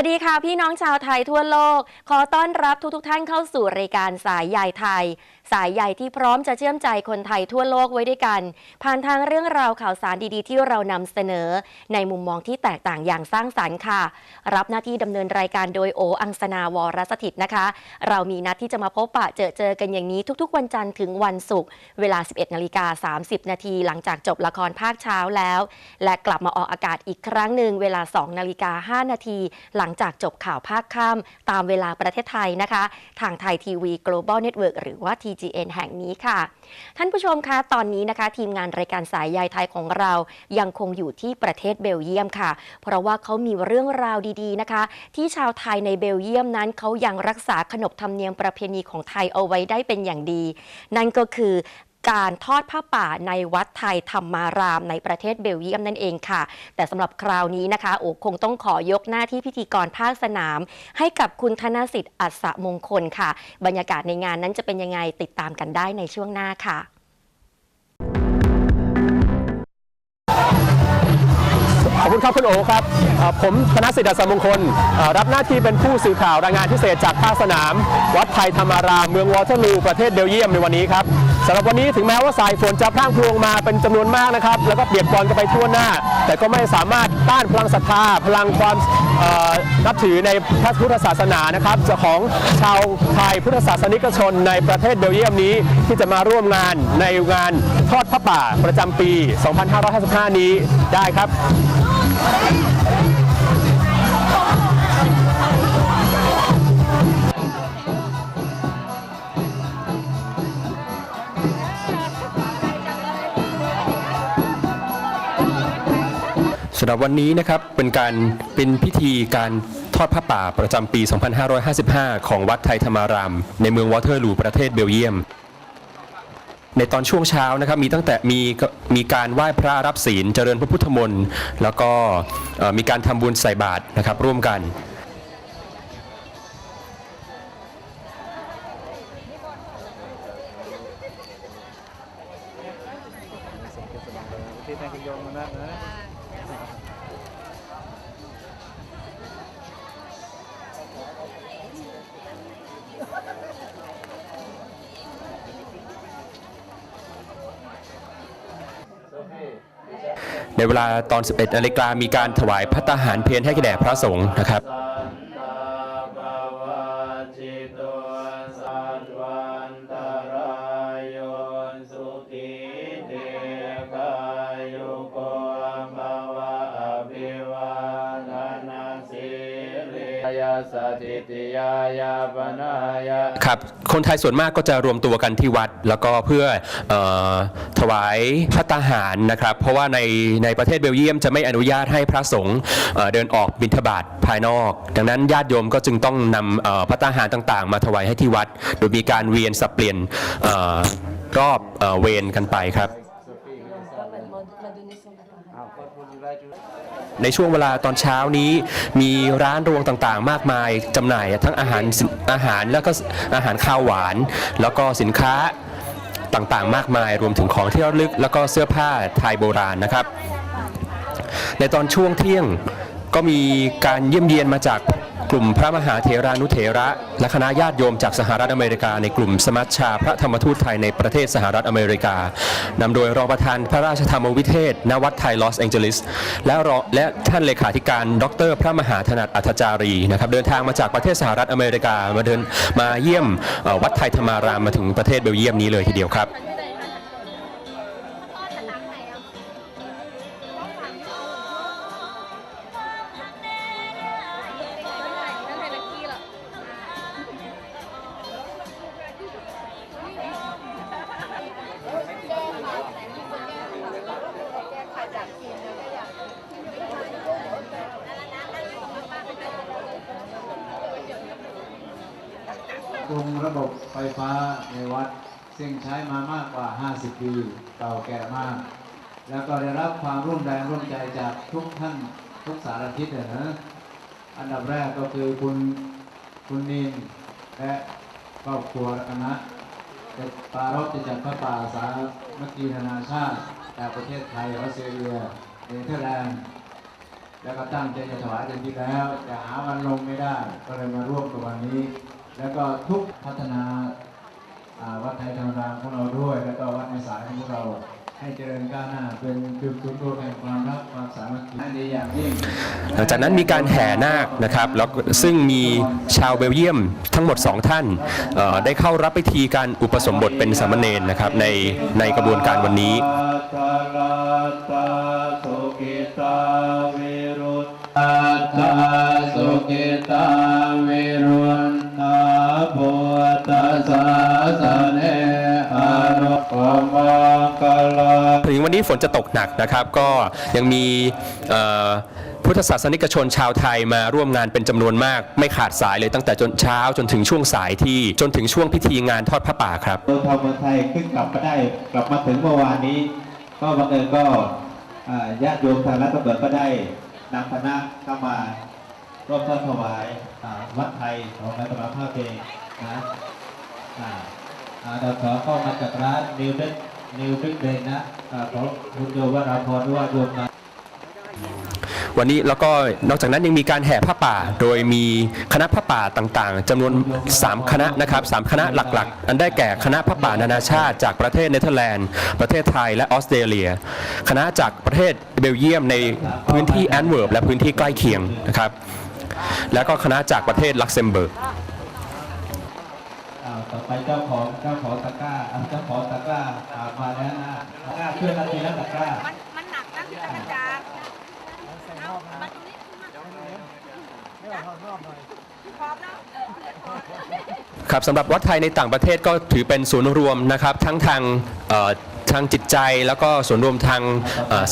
วัสดีค่ะ พี่น้องชาวไทยทั่วโลก ขอต้อนรับทุกๆทท่านเข้าสู่รายการสายใหญ่ไทย สายใหญ่ที่พร้อมจะเชื่อมใจคนไทยทั่วโลกไว้ด้วยกัน ผ่านทางเรื่องราวข่าวสารดีๆ ที่เรานำเสนอ ในมุมมองที่แตกต่างอย่างสร้างสรรค์ค่ะ รับหน้าที่ดำเนินรายการโดยโออังสนาวรสถิตนะคะ เรามีนัดที่จะมาพบปะเจอเจอกันอย่างนี้ทุกๆ วันจันทร์ถึงวันศุกร์เวลา 11นาฬิกา30 นาทีหลังจากจบละครภาคเช้าแล้ว และกลับมาออกอากาศอีกครั้งหนึ่งเวลา2นาฬิกา5นาทีหลังจากจบข่าวภาคค่ำตามเวลาประเทศไทยนะคะ ทางไทยทีวี Global Network หรือว่าที GN แห่งนี้ค่ะ ท่านผู้ชมคะตอนนี้นะคะ ทีมงานรายการสายใยไทยของเรายังคงอยู่ที่ประเทศเบลเยียมค่ะ เพราะว่าเขามีเรื่องราวดีๆนะคะ ที่ชาวไทยในเบลเยียมนั้นเขายังรักษาขนบธรรมเนียมประเพณีของไทยเอาไว้ได้เป็นอย่างดี นั่นก็คือ การทอดผ้าป่าในวัดไทยธรรมารามในประเทศเบลเยียมนั่นเองค่ะ แต่สำหรับคราวนี้นะคะโอ้คงต้องขอยกหน้าที่พิธีกรภาคสนาม ให้กับคุณธนสิทธิ์อัศมงคลค่ะ บรรยากาศในงานนั้นจะเป็นยังไงติดตามกันได้ในช่วงหน้าค่ะขอบคุณครับคุณโอครับ ผมธนสิทธิ์อัศมงคล รับหน้าที่เป็นผู้สื่อข่าวรายงานพิเศษจากภาคสนาม วัดไทยธรรมารามเมืองวอเตอร์ลูประเทศเบลเยียมในวันนี้ครับ สำหรับวันนี้ถึงแม้ว่าสายฝนจะพร่างพรวงมาเป็นจำนวนมากนะครับ แล้วก็เปียกปอนกันไปทั่วหน้า แต่ก็ไม่สามารถต้านพลังศรัทธา พลังความนับถือในพระพุทธศาสนานะครับของชาวไทยพุทธศาสนิกชนในประเทศเบลเยียมนี้ที่จะมาร่วมงานในงานทอดพระป่าประจำปี 2555 นี้ได้ครับำหรับวันนี้นะครับเป็นการเป็นพิธีการทอดผ้าป่าประจำปี 2555 ของวัดไทยธรรมาราม ในเมืองวอเทอร์ลูประเทศเบลเยียม ในตอนช่วงเช้านะครับมีตั้งแต่มีมีการไหว้พระรับศีลเจริญพระพุทธมนต์แล้วก็มีการทำบุญใส่บาตรนะครับร่วมกัน ในเวลาตอน 11นาฬิกามีการถวายพระตาหารเพลให้แก่พระสงฆ์นะครับ ครับคนไทยส่วนมากก็จะรวมตัวกันที่วัด แล้วก็เพื่อออถวายพระตาหารนะครับ เพราะว่าในในประเทศเบลเยียมจะไม่อนุญาตให้พระสงฆ์เดินออกบิณฑบาตภายนอก ดังนั้นญาติโยมก็จึงต้องนำพระตาหารต่างๆ มาถวายให้ที่วัด โดยมีการเวียนสับเปลี่ยนออรอบเออเวรกันไปครับ ในช่วงเวลาตอนเช้านี้มีร้านรวงต่างๆ มากมายจำหน่ายทั้งอาหารอาหารแล้วก็อาหารข้าวหวาน แล้วก็สินค้าต่างๆ มากมายรวมถึงของที่ระลึก แล้วก็เสื้อผ้าไทยโบราณนะครับ ในตอนช่วงเที่ยงก็มีการเยี่ยมเยียนมาจาก กลุ่มพระมหาเถรานุเถระ และคณะญาติโยมจากสหรัฐอเมริกาในกลุ่มสมัชชาพระธรรมทูตไทยในประเทศสหรัฐอเมริกานำโดยรองประธานพระราชธรรมวิเทศ ณวัดไทยลอสแองเจลิส และรองและท่านเลขาธิการ ดร พระมหาถนัดอัธจารีนะครับเดินทางมาจากประเทศสหรัฐอเมริกามาเดินมาเยี่ยมวัดไทยธรรมารามมาถึงประเทศเบลเยียมนี้เลยทีเดียวครับ ปรุงระบบไฟฟ้าในวัด ซึ่งใช้มามากกว่า 50 ปีเก่าแก่มาก แล้วก็ได้รับความร่วมแรงร่วมใจจากทุกท่านทุกสารทิศเลยนะ อันดับแรกก็คือคุณคุณนินและครอบครัวคณะจะปารภจะจัดพระป่าสามัคคีนานาชาติจากประเทศไทยออสเตรเลียเนเธอร์แลนด์แล้วก็ตั้งใจจะถวายเต็มที่แล้ว แต่หาวันลงไม่ได้ ก็เลยมาร่วมกับวันนี้ แล้วก็ทุกพัฒนาวัดไทยธรรมดามของเราด้วย แล้วก็วัดในสายของเราให้เจริญก้าวหน้าเป็นจุดศูนย์รวมแห่งความรักความสามัคคีให้ดีอย่างยิ่งหลังจากนั้นมีการแห่นาคนะครับแล้วซึ่งมีชาวเบลเยียมทั้งหมด 2 ท่านได้เข้ารับพิธีการอุปสมบทเป็นสามเณรนะครับในในกระบวนการวันนี้ นี้ฝนจะตกหนักนะครับ ก็ยังมีพุทธศาสนิกชนชาวไทยมาร่วมงานเป็นจำนวนมาก ไม่ขาดสายเลยตั้งแต่จนเช้าจนถึงช่วงสายที่จนถึงช่วงพิธีงานทอดพระป่าครับเมืองทองเมืองไทยขึ้นกลับมาได้กลับมาถึงเมื่อวานนี้ ก็บังเอิญก็ญาติโยมทางรัฐบิดก็ได้นำคณะเข้ามาร่วมทอดถวายวัดไทยของนายตำราภาพเองนะอ่าอ่าดาวสอก็มาจากร้านนิวเด็ก นิวเด็กเดนนะอ่าของคุณโยมวราพรหรือว่าโยมนะวันนี้แล้วก็นอกจากนั้นยังมีการแห่ผ้าป่า โดยมีคณะผ้าป่าต่างๆจำนวน 3 คณะนะครับสามคณะหลักๆ อันได้แก่คณะผ้าป่านานาชาติ จากประเทศเนเธอร์แลนด์ ประเทศไทยและออสเตรเลีย คณะจากประเทศเบลเยียมในพื้นที่แอนเวิร์ปและพื้นที่ใกล้เคียงนะครับแล้วก็คณะจากประเทศลักเซมเบิร์กอ่าต่อไปเจ้าของเจ้าของตะกร้าอ่าเจ้าของตะกร้าอ่า มาแล้วนะกล้าเพื่อนนาทีและตะกร้ามันมันหนักนะที่จะกระจายเอามาตรงนี้พร้อมแล้วครับสำหรับวัดไทยในต่างประเทศก็ถือเป็นศูนย์รวมนะครับ ทั้งทาง ทางจิตใจแล้วก็ส่วนรวมทาง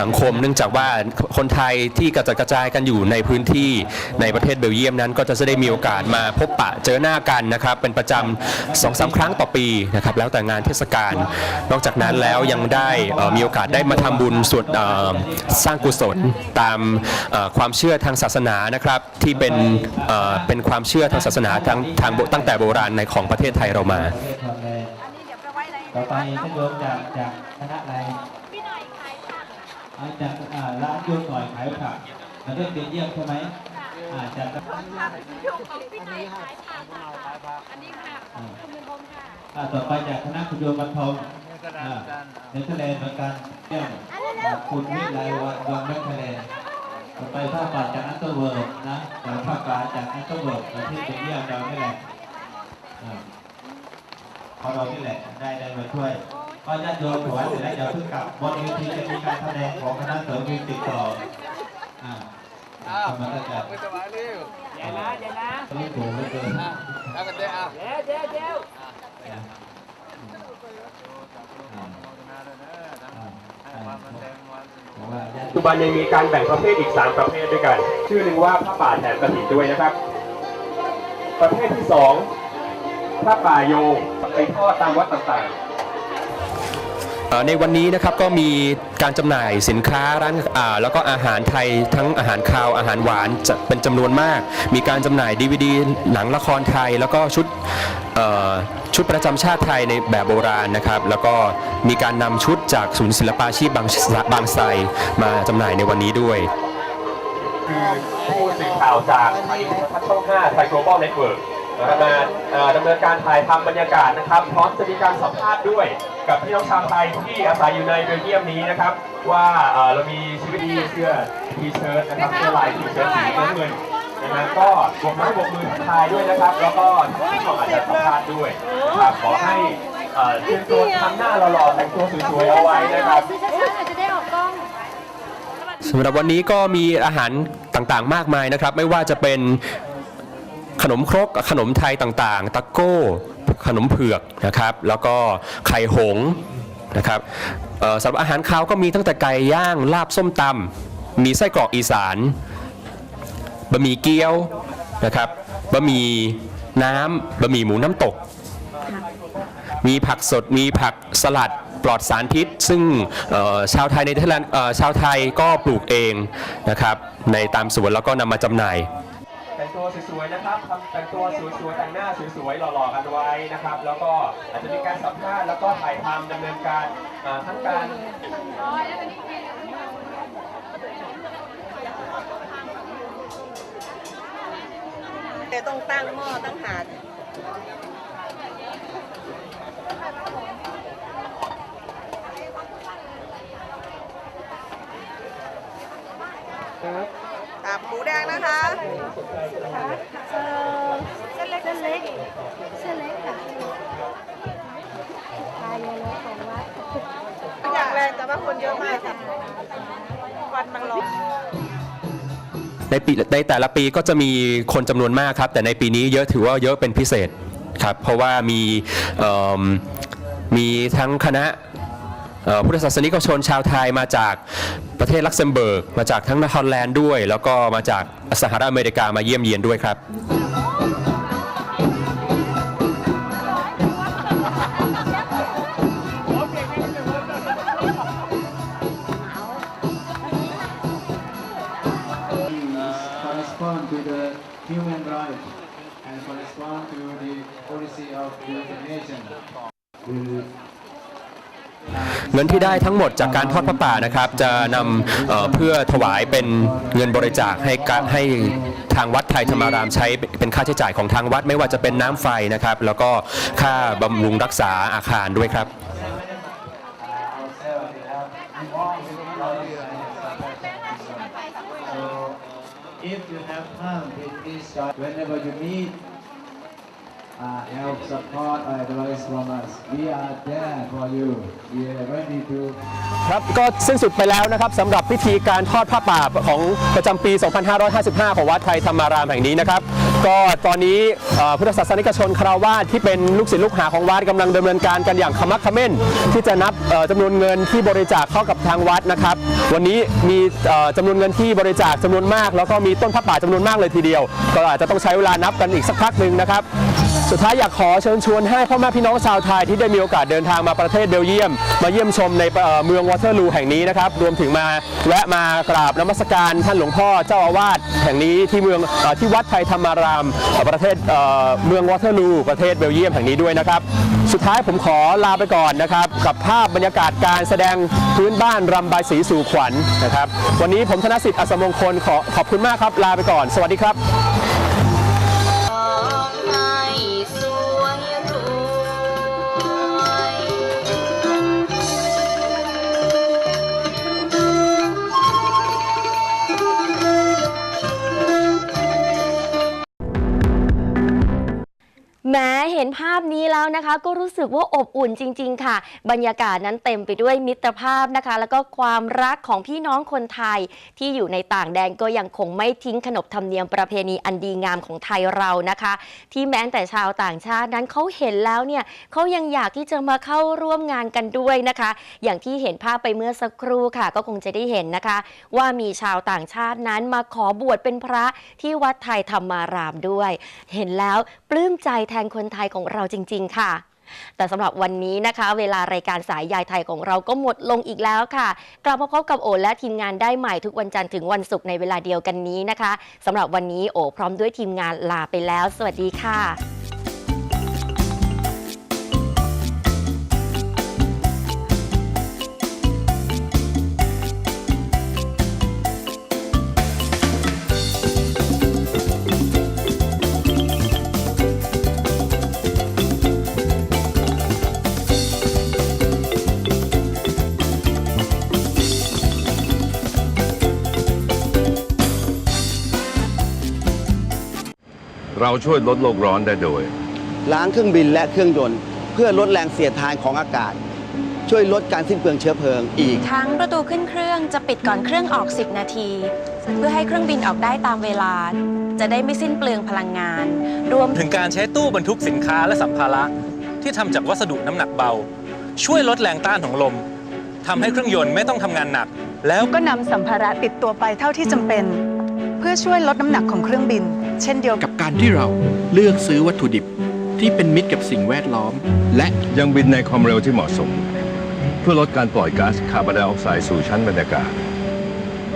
สังคม เนื่องจากว่าคนไทยที่กระจัดกระจายกันอยู่ในพื้นที่ในประเทศเบลเยียมนั้น ก็จะได้มีโอกาสมาพบปะเจอหน้ากันนะครับ เป็นประจำสองสามครั้งต่อปีนะครับแล้วแต่งานเทศกาลนอกจากนั้นแล้วยังได้มีโอกาสได้มาทำบุญส่วนสร้างกุศลตามความเชื่อทางศาสนานะครับที่เป็นเป็นความเชื่อทางศาสนาทางทางตั้งแต่โบราณในของประเทศไทยเรามา ต่อไปวัดท่านโยมจากจากคณะอะไรพี่หน่อยขายผักอ่าจากอ่าร้านโยมหน่อยขายผักประเทศเบลเยียมใช่ไหมอ่าจากผักอยู่ของพี่หน่อยขายผักค่ะอันนี้ค่ะคุณบุญพงษ์ค่ะอ่าต่อไปจากคณะคุณโยมบรรทมอ่าเนเธอร์แลนด์เหมือนกันเยี่ยมอ่าคุณวิไลวันวังเนเธอร์แลนด์ต่อไปภาพป่าจากอันเตอร์เวิร์ดนะจากภาพป่าจากอันเตอร์เวิร์ดประเทศเบลเยียมเรานี่แหละอ่า พอเรานี่แหละได้ได้มาช่วยก็ญาติโยมถวายเสร็จแล้วอย่าเพิ่งกลับบนเวทีจะมีการแสดงของคณะเสริมมิวสิกต่ออ่าอ่ามันก็จะไม่สบายเร็วใหญ่นะใหญ่นะนี่โผล่เหลือเกินถ้ากันได้อะอ่าบอกว่าญาติปัจจุบันยังมีการแบ่งประเภทอีก 3 ประเภทด้วยกัน ชื่อหนึ่งว่าผ้าป่าแถมกระถิ่นด้วยนะครับ ประเภทที่ 2 ผ้าป่าโยงไปทอดตามวัดต่างๆในวันนี้นะครับก็มีการจำหน่ายสินค้าร้านอ่าแล้วก็อาหารไทยทั้งอาหารคาวอาหารหวานจะเป็นจำนวนมาก มีการจำหน่าย DVD หนังละครไทย แล้วก็ชุดเอ่อชุดประจำชาติไทยในแบบโบราณนะครับ แล้วก็มีการนำชุดจากศูนย์ศิลปาชีพบางบางไทรมาจำหน่ายในวันนี้ด้วยคือผู้สื่อข่าวจากไทยทัศช่อง5ไทย global network นะครับมาเอ่อดำเนินการถ่ายทำบรรยากาศนะครับ พร้อมจะมีการสัมภาษณ์ด้วย กับพี่น้องชาวไทยที่อาศัยอยู่ในเบลเยียมนี้นะครับ ว่าเอ่อเรามีชีวิตดีเสื้อทีเชิ้ตนะครับเสื้อลายทีเชิ้ตสีน้ำเงินนะฮะก็บวกไม้บวกมือทักทายด้วยนะครับ แล้วก็ที่เราอาจจะสัมภาษณ์ด้วยนะครับขอให้เอ่อเตรียมตัวทำหน้าหล่อๆแต่งตัวสวยๆเอาไว้นะครับซื้อช้าๆหน่อยจะได้ออกกล้องสำหรับวันนี้ก็มีอาหารต่างๆ มากมายนะครับ ไม่ว่าจะเป็น ขนมครกขนมไทยต่างๆ ตะโก้ ขนมเผือกนะครับ แล้วก็ไข่หงนะครับสำหรับอาหารคาวก็มีตั้งแต่ไก่ย่างลาบส้มตำมีไส้กรอกอีสานบะหมี่เกี๊ยวนะครับบะหมี่น้ำบะหมี่หมูน้ำตก มีผักสดมีผักสลัดปลอดสารพิษ ซึ่งชาวไทยในเนเธอร์แลนด์ชาวไทยก็ปลูกเองนะครับในตามสวนแล้วก็นำมาจำหน่าย แต่งตัวสวยๆนะครับแต่งตัวสวยๆแต่งหน้าสวยๆหล่อๆกันไว้นะครับ แล้วก็อาจจะมีการสัมภาษณ์แล้วก็ถ่ายทำดำเนินการทั้งการต้องตั้งหม้อตั้งหาด หมูแดงนะคะเส้นเล็กเส้นเล็กเส้นเล็กค่ะทานเลยเลยของวัดอย่างแรงแต่ว่าคนเยอะมากค่ะควันมันร้อนในปีในแต่ละปีก็จะมีคนจำนวนมากครับ แต่ในปีนี้เยอะถือว่าเยอะเป็นพิเศษครับ เพราะว่ามีเอิ่มมีทั้งคณะเอ่อ พุทธศาสนิกชนชาวไทยมาจากประเทศลักเซมเบิร์ก มาจากทั้งนครแลนด์ด้วย แล้วก็มาจากสหรัฐอเมริกามาเยี่ยมเยียนด้วยครับ งินที่ได้ทั้งหมดจากการทอดพระป่านะครับ จะนำเเพื่อถวายเป็นเงินบริจาคให้ให้ทางวัดไทยธรรมารามใช้เป็นค่าใช้จ่ายของทางวัดไม่ว่าจะเป็นน้ำไฟนะครับ แล้วก็ค่าบำรุงรักษาอาคารด้วยครับ uh, help, support, or advice from us. We are there for you. We are ready to ครับก็สิ้นสุดไปแล้วนะครับสำหรับพิธีการทอดผ้าป่าของประจำปี 2555 ของวัดไทยธรรมารามแห่งนี้นะครับ ก็ตอนนี้พุทธศาสนิกชนคราวาสที่เป็นลูกศิษย์ลูกหาของวัดกำลังดำเนินการกันอย่างขมักขม้น ที่จะนับจำนวนเงินที่บริจาคเข้ากับทางวัดนะครับ วันนี้มีจำนวนเงินที่บริจาคจำนวนมาก แล้วก็มีต้นผ้าป่าจำนวนมากเลยทีเดียว ก็อาจจะต้องใช้เวลานับกันอีกสักพักหนึ่งนะครับ สุดท้ายอยากขอเชิญชวนให้พ่อแม่พี่น้องชาวไทยที่ได้มีโอกาสเดินทางมาประเทศเบลเยียม มาเยี่ยมชมในเมืองวอเตอร์ลูแห่งนี้นะครับรวมถึงมาแวะมากราบนมัสการท่านหลวงพ่อเจ้าอาวาสแห่งนี้ที่เมืองอที่วัดไทยธรรมารามประเทศเมืองวอเตอร์ลูประเทศเบลเยียมแห่งนี้ด้วยนะครับ สุดท้ายผมขอลาไปก่อนนะครับ กับภาพบรรยากาศการแสดงพื้นบ้านรำใบสีสู่ขวัญนะครับ วันนี้ผมธนสิทธิ์อัศมงคลขอขอบคุณมากครับลาไปก่อน สวัสดีครับ ห็นภาพนี้แล้วนะคะ ก็รู้สึกว่าอบอุ่นจริง ๆ ค่ะ บรรยากาศนั้นเต็มไปด้วยมิตรภาพนะคะ แล้วก็ความรักของพี่น้องคนไทยที่อยู่ในต่างแดนก็ยังคงไม่ทิ้งขนบธรรมเนียมประเพณีอันดีงามของไทยเรานะคะ ที่แม้แต่ชาวต่างชาตินั้นเขาเห็นแล้วเนี่ยเขายังอยากที่จะมาเข้าร่วมงานกันด้วยนะคะ อย่างที่เห็นภาพไปเมื่อสักครู่ค่ะ ก็คงจะได้เห็นนะคะ ว่ามีชาวต่างชาตินั้นมาขอบวชเป็นพระที่วัดไทยธรรมารามด้วย เห็นแล้วปลื้มใจแทนคนไทยของเราจริง ๆ ค่ะ แต่สำหรับวันนี้นะคะ เวลารายการสายยายไทยของเราก็หมดลงอีกแล้วค่ะ กลับมาพบกับโอและทีมงานได้ใหม่ทุกวันจันทร์ถึงวันศุกร์ในเวลาเดียวกันนี้นะคะสำหรับวันนี้โอพร้อมด้วยทีมงานลาไปแล้ว สวัสดีค่ะ เราช่วยลดโลกร้อนได้โดย ล้างเครื่องบินและเครื่องยนต์ เพื่อลดแรงเสียดทานของอากาศ ช่วยลดการสิ้นเปลืองเชื้อเพลิงอีก ทั้งประตูขึ้นเครื่องจะปิดก่อนเครื่องออก 10 นาที เพื่อให้เครื่องบินออกได้ตามเวลา จะได้ไม่สิ้นเปลืองพลังงาน รวมถึงการใช้ตู้บรรทุกสินค้าและสัมภาระ ที่ทำจากวัสดุน้ำหนักเบา ช่วยลดแรงต้านของลมทำให้เครื่องยนต์ไม่ต้องทำงานหนัก แล้วก็นำสัมภาระติดตัวไปเท่าที่จำเป็น เพื่อช่วยลดน้ำหนักของเครื่องบิน เช่นเดียวกับกับการที่เราเลือกซื้อวัตถุดิบที่เป็นมิตรกับสิ่งแวดล้อม และยังบินในความเร็วที่เหมาะสม เพื่อลดการปล่อยก๊าซคาร์บอนไดออกไซด์สู่ชั้นบรรยากาศ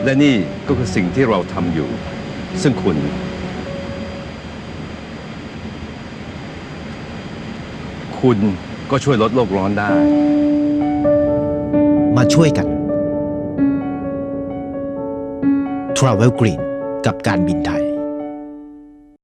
และนี่ก็คือสิ่งที่เราทำอยู่ ซึ่งคุณ คุณก็ช่วยลดโลกร้อนได้ มาช่วยกัน Travel Green กับการบินไทย